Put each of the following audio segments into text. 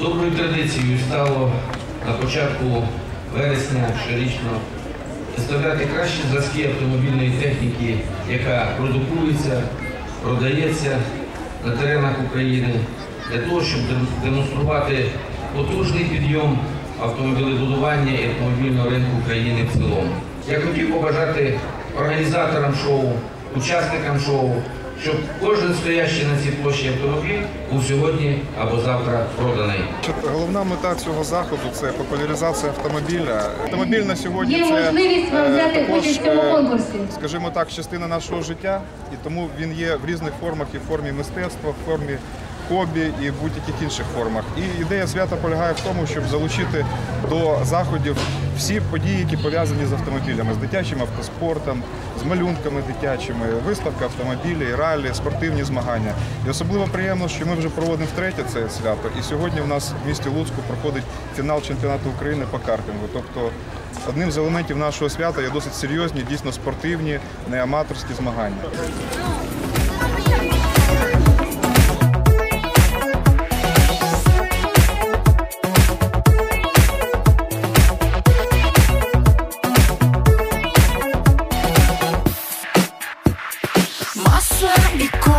Доброю традицією стало на початку вересня щорічно виставляти кращі зразки автомобільної техніки, яка продукується, продається на теренах України, для того, щоб демонструвати потужний підйом автомобілебудування і автомобільного ринку України в цілому. Я хотів побажати організаторам шоу, учасникам шоу, щоб кожен стоящий на цій площі автомобіль був сьогодні або завтра проданий. Головна мета цього заходу це популяризація автомобіля. Автомобіль на сьогодні Є це можливість вам е, взяти також, участь в цьому е, конкурсі. скажімо так, частина нашого життя, і тому він є в різних формах і в формі мистецтва, в формі хобі і в будь-яких інших формах. І ідея свята полягає в тому, щоб залучити до заходів всі події, які пов'язані з автомобілями, з дитячим автоспортом, з малюнками дитячими, виставка автомобілів, ралі, спортивні змагання. І особливо приємно, що ми вже проводимо втретє це свято. І сьогодні в нас в місті Луцьку проходить фінал чемпіонату України по картингу. Тобто одним з елементів нашого свята є досить серйозні, дійсно спортивні, не аматорські змагання.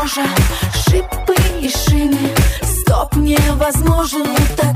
Кожа, шипы и шины Стоп невозможен, так